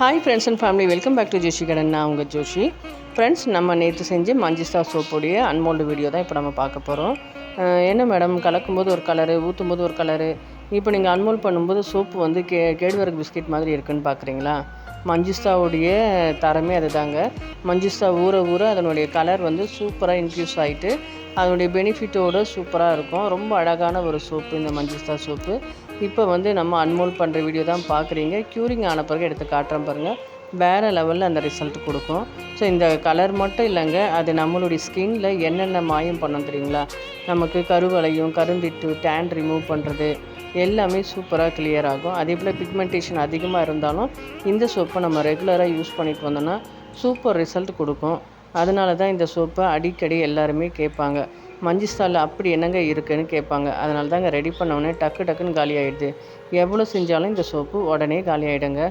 Hi friends and family welcome back to Joshi கடன் நான் உங்கள் ஜோஷி. ஃப்ரெண்ட்ஸ் நம்ம நேற்று செஞ்சு மஞ்சிஸ்தா சோப்புடைய அன்மோல்டு வீடியோ தான் இப்போ நம்ம பார்க்க போகிறோம் என்ன மேடம் கலக்கும்போது ஒரு கலரு ஊற்றும்போது ஒரு கலரு இப்போ நீங்கள் அன்மோல் பண்ணும்போது சோப்பு வந்து கே கேழ்வரகு பிஸ்கெட் மாதிரி இருக்குன்னு பார்க்குறீங்களா? மஞ்சிஸ்தாவுடைய தரமே அதுதாங்க. மஞ்சிஸ்தா ஊற ஊற அதனுடைய கலர் வந்து சூப்பராக இன்க்ரீஸ் ஆகிட்டு அதனுடைய பெனிஃபிட்டோடு சூப்பராக இருக்கும். ரொம்ப அழகான ஒரு சோப்பு இந்த மஞ்சிஸ்தா சோப்பு இப்போ வந்து நம்ம அன்மோல் பண்ணுற வீடியோ தான் பார்க்குறீங்க க்யூரிங் ஆன பிறகு எடுத்து காட்டுறேன் பாருங்கள் வேறு லெவலில் அந்த ரிசல்ட் கொடுக்கும். ஸோ இந்த கலர் மட்டும் இல்லைங்க. அது நம்மளுடைய ஸ்கின்ல என்னென்ன மாயம் பண்ணோம் தெரியுங்களா? நமக்கு கருவலையும் கருந்திட்டு டேன் ரிமூவ் பண்ணுறது எல்லாமே சூப்பராக கிளியர் ஆகும். அதே போல் பிக்மெண்டேஷன் அதிகமாக இருந்தாலும் இந்த சோப்பை நம்ம ரெகுலராக யூஸ் பண்ணிட்டு வந்தோம்னா சூப்பர் ரிசல்ட் கொடுக்கும். அதனால தான் இந்த சோப்பை அடிக்கடி எல்லாருமே கேட்பாங்க. மஞ்சிஸ்தாலில் அப்படி என்னங்க இருக்குன்னு கேட்பாங்க. அதனால தாங்க ரெடி பண்ணோடனே டக்கு டக்குன்னு காலி ஆகிடுது எவ்வளோ செஞ்சாலும் இந்த சோப்பு உடனே காலி ஆகிடுங்க